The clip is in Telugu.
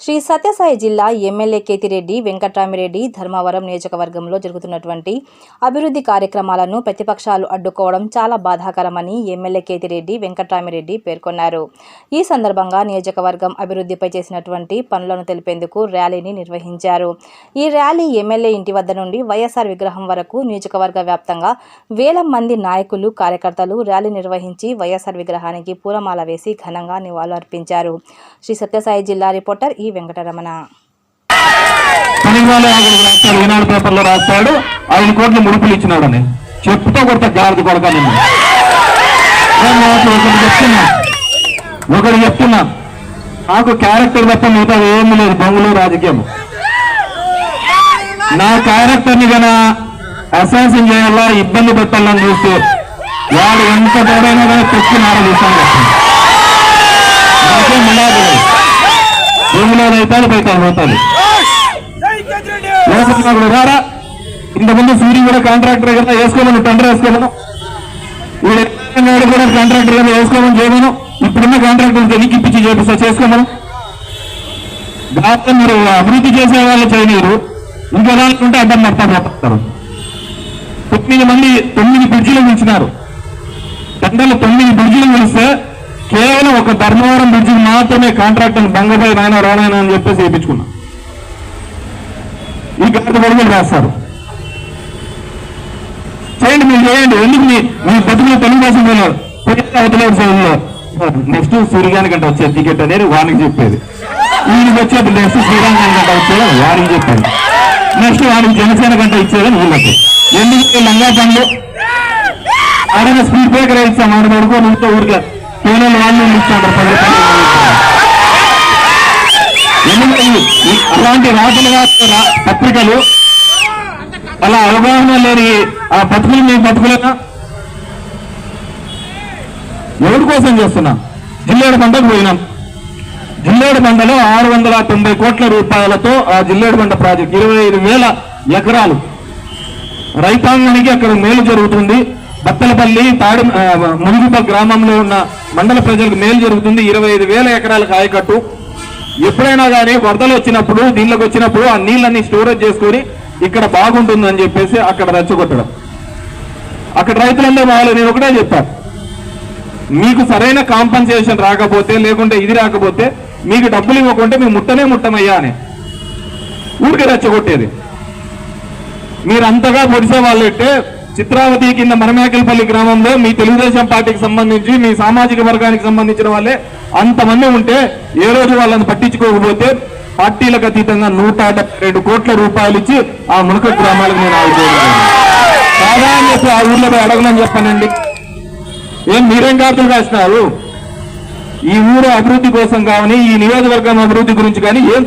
శ్రీ సత్యసాయి జిల్లా ఎమ్మెల్యే కేతిరెడ్డి వెంకట్రామిరెడ్డి ధర్మవరం నియోజకవర్గంలో జరుగుతున్నటువంటి అభివృద్ధి కార్యక్రమాలను ప్రతిపక్షాలు అడ్డుకోవడం చాలా బాధాకరమని ఎమ్మెల్యే కేతిరెడ్డి వెంకట్రామిరెడ్డి పేర్కొన్నారు. ఈ సందర్భంగా నియోజకవర్గం అభివృద్ధిపై చేసినటువంటి పనులను తెలిపేందుకు ర్యాలీని నిర్వహించారు. ఈ ర్యాలీ ఎమ్మెల్యే ఇంటి వద్ద నుండి వైఎస్ఆర్ విగ్రహం వరకు నియోజకవర్గ వ్యాప్తంగా వేల మంది నాయకులు కార్యకర్తలు ర్యాలీ నిర్వహించి వైఎస్ఆర్ విగ్రహానికి పూలమాల వేసి ఘనంగా నివాళులు అర్పించారు శ్రీ సత్యసాయి జిల్లా రిపోర్టర్ ఈ వెంకటరమణ. ఈనాడు పేపర్లో రాస్తాడు. ఐదు కోట్లు ముడుపులు ఇచ్చినాడని చెప్పుతో కొత్త జాగ్రత్త కొడక నిన్ను ఒకటి చెప్తున్నా. ఒకటి చెప్తున్నా. నాకు క్యారెక్టర్ తప్ప మిగతా ఏమీ లేదు. బొంగులు రాజకీయం. నా క్యారెక్టర్ని గన అసాసిన్ చేయాలా ఇబ్బంది పెట్టాలని చూస్తే వాడు ఎంత దూరైనా కానీ తెచ్చి నారా చూస్తాను నాకేం మిలాదు లేదు భూమిలో రైతాలు పోతాను వేసుకున్నప్పుడు రారా. ఇంతకుముందు సూర్య కూడా కాంట్రాక్టర్ కదా వేసుకోమని టెండర్ వేసుకోమను. వీడు కూడా కాంట్రాక్టర్ కదా వేసుకోమని చేయమను. ఇప్పుడున్న కాంట్రాక్టర్ ఎన్నికి ఇప్పించి చేపిస్తా చేసుకోమను. దాంతో మీరు అభివృద్ధి చేసే వాళ్ళు చేయలేరు. ఇంకెలా ఉంటే అడ్డం మొత్తం పోతారు తొమ్మిది మంది తొమ్మిది బ్రిడ్జిలు పిలిచినారు టెండర్లు తొమ్మిది బ్రిడ్జిలు పిలిస్తే కేవలం ఒక ధర్మవరం బ్రిడ్జికి మాత్రమే కాంట్రాక్టర్ బంగపై నాయన రానాయన అని చెప్పేసి వేయించుకున్నా. ఈ గంట పరుగులు రాస్తారు. చేయండి మీరు చేయండి. ఎందుకు మీ మీ బతుకులు తెలుగుదేశం పోయినారు అవతలేడు నెక్స్ట్ సూర్యగాని గంట వచ్చే టికెట్ అనేది వానికి చెప్పేది. వీడికి వచ్చేది నెక్స్ట్ శ్రీరామ గంట వచ్చేది వారికి చెప్పేది. నెక్స్ట్ వానికి జనసేన గంట ఇచ్చేదని వీళ్ళకి. ఎందుకు లంగా పనులు ఆడన స్పీడ్ బ్రేకర్ ఇస్తాం ఆడ పడుకో ఊరికే. పేనలు వాళ్ళు ఇస్తాడు పది రూపాయలు అలాంటి పత్రికలు. అలా అవగాహన లేని ఆ పత్రికలు మేము బతుకులేనా ఎవరి కోసం చేస్తున్నాం? జిల్లేడు పంటకు పోయినాం. జిల్లేడు పంటలో ఆరు వందల తొంభై కోట్ల రూపాయలతో ఆ జిల్లేడు పంట ప్రాజెక్ట్. ఇరవై ఐదు వేల ఎకరాలు. రైతాంగానికి అక్కడ మేలు జరుగుతుంది. బత్తలపల్లి తాడి ఆ, మునుగుప గ్రామంలో ఉన్న మండల ప్రజలకు మేలు జరుగుతుంది. ఇరవై ఐదు వేల ఎకరాలకు ఆయకట్టు. ఎప్పుడైనా కానీ వరదలు వచ్చినప్పుడు దీనిలోకి వచ్చినప్పుడు ఆ నీళ్ళని స్టోరేజ్ చేసుకొని ఇక్కడ బాగుంటుందని చెప్పేసి అక్కడ రచ్చగొట్టడం. అక్కడ రైతులందరూ వాళ్ళు నేను ఒకటే చెప్పాను మీకు సరైన కాంపన్సేషన్ రాకపోతే లేకుంటే ఇది రాకపోతే మీకు డబ్బులు ఇవ్వకుంటే మేము ముట్టనే ముట్టమయ్యా అని. ఊరికే రచ్చగొట్టేది. మీరు అంతగా పొడిసే వాళ్ళు అంటే చిత్రావతి కింద మరమేకల్పల్లి గ్రామంలో మీ తెలుగుదేశం పార్టీకి సంబంధించి మీ సామాజిక వర్గానికి సంబంధించిన వాళ్ళే అంతమంది ఉంటే ఏ రోజు వాళ్ళని పట్టించుకోకపోతే పార్టీలకు అతీతంగా నూట రెండు కోట్ల రూపాయలు ఇచ్చి ఆ మునక గ్రామాలకు నేను ఆగిపోయాను కాదా అని చెప్పి ఆ ఊర్లో పోయి అడగనని చెప్పానండి. ఏం మీరేం కార్తలు రాసినారు ఈ ఊరు అభివృద్ధి కోసం కానీ ఈ నియోజకవర్గం అభివృద్ధి గురించి కానీ ఏం